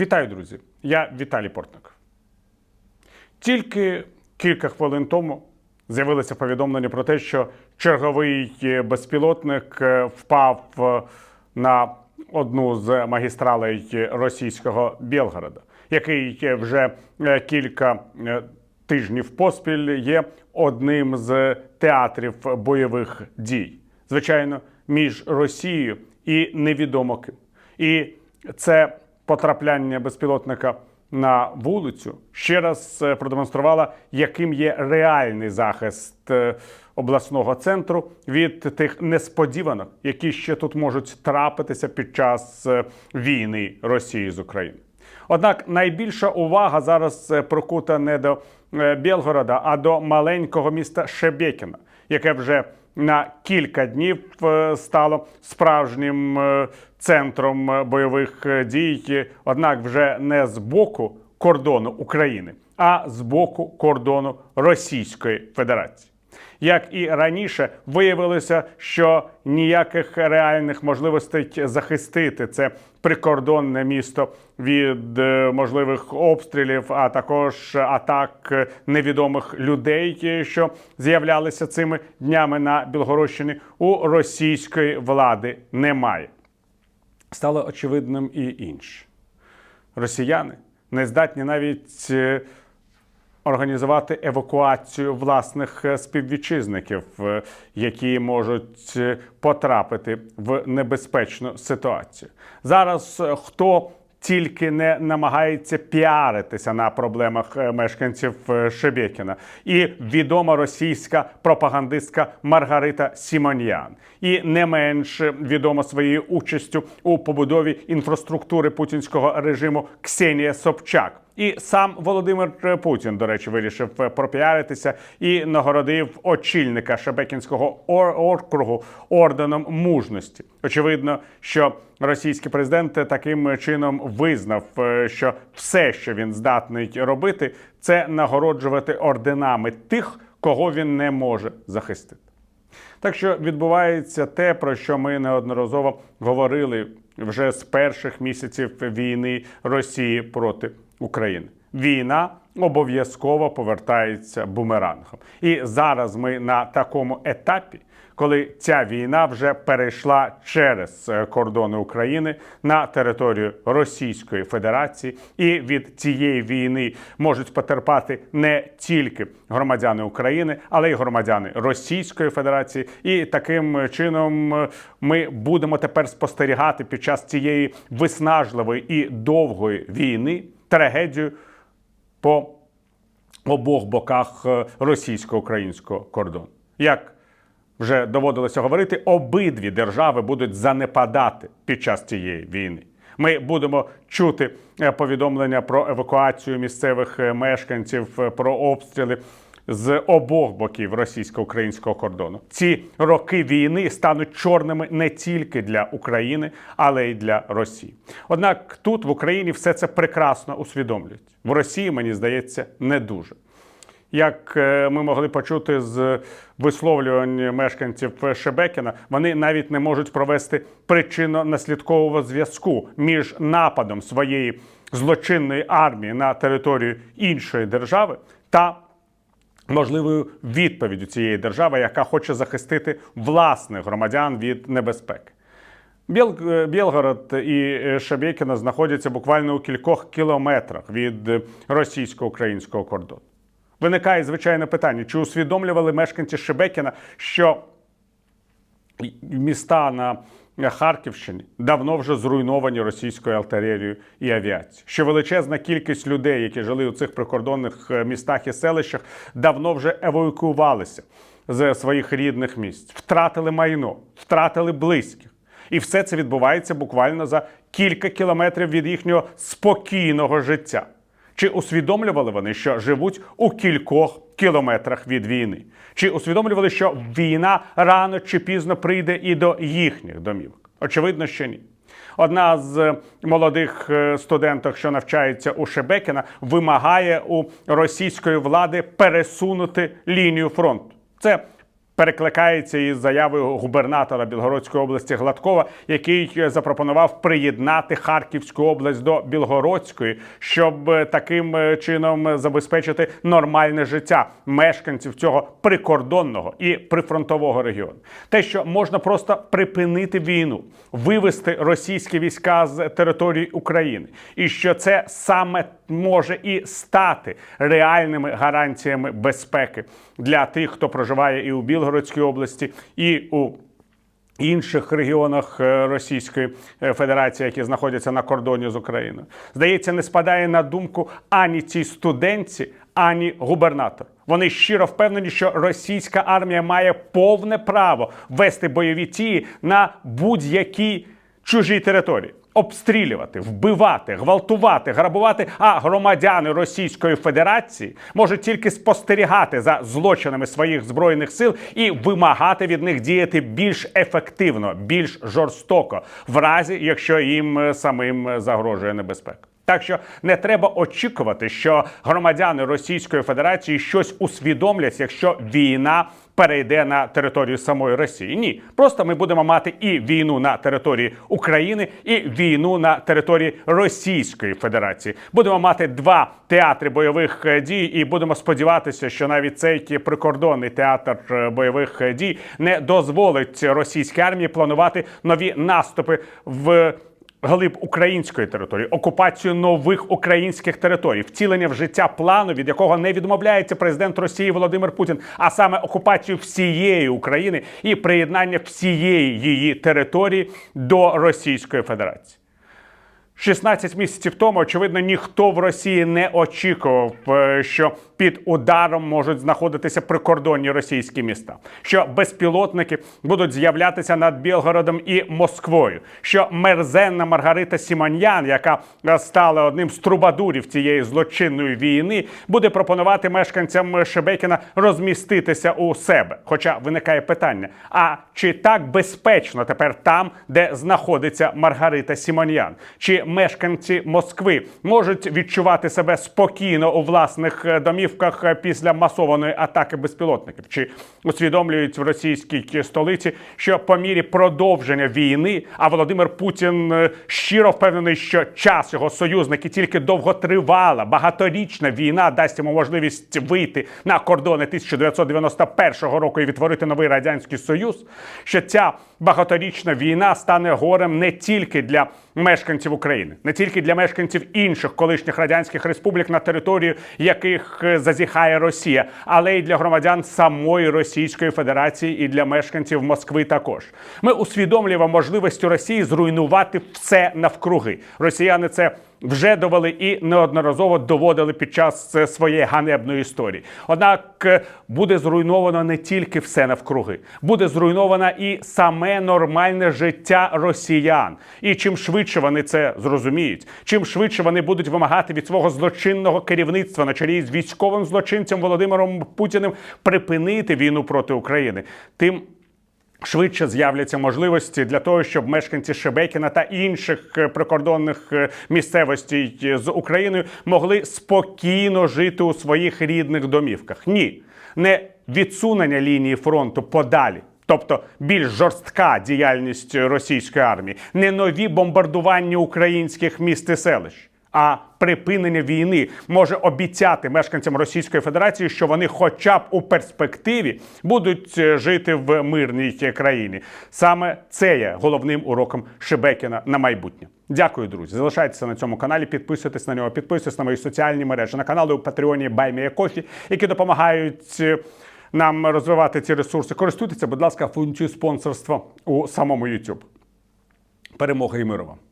Вітаю, друзі! Я Віталій Портник. Тільки кілька хвилин тому з'явилося повідомлення про те, що черговий безпілотник е, впав е, на одну з магістралей російського Білгорода, який е, вже е, кілька е, тижнів поспіль є одним з театрів бойових дій. Звичайно, між Росією і невідомо ким. І це потрапляння безпілотника на вулицю ще раз е, продемонструвало, яким є реальний захист е, обласного центру від тих несподіванок, які ще тут можуть трапитися під час е, війни Росії з Україною. Однак найбільша увага зараз прикута не до Білгорода, а до маленького міста Шебекіна, яке вже на кілька днів е, стало справжнім е, центром е, бойових дій, однак вже не з боку кордону України, а з боку кордону Російської Федерації. Як і раніше, виявилося, що ніяких реальних можливостей захистити це прикордонне місто від е, можливих обстрілів, а також атак невідомих людей, що з'являлися цими днями на Білгородщині, у російської влади немає. Стало очевидним і інше. Росіяни не здатні навіть е, організувати евакуацію власних е, співвітчизників, е, які можуть е, потрапити в небезпечну ситуацію. Зараз хто тільки не намагається піаритися на проблемах мешканців Шебекіна, і відома російська пропагандистка Маргарита Сімоньян, і не менш відома своєю участю у побудові інфраструктури путінського режиму Ксенія Собчак. І сам Володимир Путін, до речі, вирішив е, пропіаритися і нагородив очільника Шебекінського округу орденом мужності. Очевидно, що російський президент таким чином визнав, е, що все, що він здатний робити, це нагороджувати орденами тих, кого він не може захистити. Так що відбувається те, про що ми неодноразово говорили вже з перших місяців війни Росії проти України. Війна обов'язково повертається бумерангом. І зараз ми на такому етапі, коли ця війна вже перейшла через е, кордони України на територію Російської Федерації, і від цієї війни можуть потерпати не тільки громадяни України, але й громадяни Російської Федерації. І таким чином е, ми будемо тепер спостерігати під час цієї виснажливої і довгої війни трагедію по обох боках е, російсько-українського кордону. Як вже доводилося говорити, обидві держави будуть занепадати під час цієї війни. Ми будемо чути е, повідомлення про евакуацію місцевих е, мешканців, про обстріли з обох боків російсько-українського кордону. Ці роки війни стануть чорними не тільки для України, але й для Росії. Однак тут в Україні все це прекрасно усвідомлюють. В Росії, мені здається, не дуже. Як е, ми могли почути з висловлювань мешканців Шебекіна, вони навіть не можуть провести причинно-наслідкового зв'язку між нападом своєї злочинної армії на територію іншої держави та можливою відповіддю цієї держави, яка хоче захистити власних громадян від небезпеки. Е, Білгород і е, Шебекіно знаходяться буквально у кількох кілометрах від е, російсько-українського кордону. Виникає звичайне питання: чи усвідомлювали мешканці Шебекіна, що міста на Харківщині давно вже зруйновані російською артилерією і авіацією. Що величезна кількість людей, які жили у цих прикордонних е, містах і селищах, давно вже евакуювалися з своїх рідних місць, втратили майно, втратили близьких. І все це відбувається буквально за кілька кілометрів від їхнього спокійного життя. Чи усвідомлювали вони, що живуть у кількох кілометрах від війни? Чи усвідомлювали, що війна рано чи пізно прийде і до їхніх домівок? Очевидно, що ні. Одна з молодих е, студенток, що навчається у Шебекіна, вимагає у російської влади пересунути лінію фронту. Це перекликається із заявою губернатора Білгородської області Гладкова, який е, запропонував приєднати Харківську область до Білгородської, щоб е, таким е, чином забезпечити нормальне життя мешканців цього прикордонного і прифронтового регіону. Те, що можна просто припинити війну, вивести російські війська з території України, і що це саме може і стати реальними гарантіями безпеки для тих, хто проживає і у Білгородській області, і у інших регіонах е, Російської е, Федерації, які знаходяться на кордоні з Україною, здається, не спадає на думку ані цій студентці, ані губернатор. Вони щиро впевнені, що російська армія має повне право вести бойові дії на будь-якій чужій території. Обстрілювати, вбивати, гвалтувати, грабувати, а громадяни Російської Федерації можуть тільки спостерігати за злочинами своїх збройних сил і вимагати від них діяти більш ефективно, більш жорстоко, в разі якщо їм е, самим е, загрожує небезпека. Так що не треба очікувати, що громадяни Російської Федерації щось усвідомлять, якщо війна перейде на територію самої Росії. Ні, просто ми будемо мати і війну на території України, і війну на території Російської Федерації. Будемо мати два театри бойових е, дій, і будемо сподіватися, що навіть цей прикордонний театр е, бойових е, дій не дозволить російській армії планувати нові наступи в глиб української території, окупацію нових українських територій, втілення в життя плану, від якого не відмовляється президент Росії Володимир Путін, а саме окупацію всієї України і приєднання всієї її території до Російської Федерації. 16 місяців тому, очевидно, ніхто в Росії не очікував, е, що під ударом можуть знаходитися прикордонні російські міста, що безпілотники будуть з'являтися над Білгородом і Москвою, що мерзенна Маргарита Сімоньян, яка е, стала одним з трубадурів цієї злочинної війни, буде пропонувати мешканцям Шебекіна розміститися у себе. Хоча виникає питання: а чи так безпечно тепер там, де знаходиться Маргарита Сімоньян? Чи мешканці Москви можуть відчувати себе спокійно у власних е, домівках е, після масованої атаки безпілотників? Чи усвідомлюють в російській столиці, що по мірі продовження війни, а Володимир Путін е, щиро впевнений, що час його союзники тільки довготривала, багаторічна війна дасть йому можливість вийти на кордони 1991 року і відтворити новий радянський союз? Що ця багаторічна війна стане горем не тільки для мешканців України, не тільки для мешканців інших колишніх радянських республік, на територію яких е, зазіхає Росія, але й для громадян самої Російської Федерації і для мешканців Москви також. Ми усвідомлюємо можливості Росії зруйнувати все навкруги. Росіяни це вже довели і неодноразово доводили під час е, своєї ганебної історії. Однак е, буде зруйновано не тільки все навкруги, буде зруйновано і саме нормальне життя росіян. І чим швидше вони це зрозуміють, чим швидше вони будуть вимагати від свого злочинного керівництва на чолі з військовим злочинцем Володимиром Путіним припинити війну проти України, тим Швидше з'являться можливості для того, щоб мешканці Шебекіна та інших е, прикордонних е, місцевостей з Україною могли спокійно жити у своїх рідних домівках. Ні, не відсунення лінії фронту подалі. Тобто більш жорстка діяльність російської армії, не нові бомбардування українських міст і селищ, а припинення війни може обіцяти мешканцям Російської Федерації, що вони, хоча б у перспективі, будуть е, жити в мирній країні. Саме це є головним уроком Шебекіна на майбутнє. Дякую, друзі. Залишайтеся на цьому каналі, підписуйтесь на нього, підписуйтесь на мої соціальні мережі, на канали у Патреоні Кофі, які допомагають. е, Нам розвивати ці ресурси. Користуйтеся, будь ласка, функцією спонсорства у самому YouTube. Перемоги і миру вам!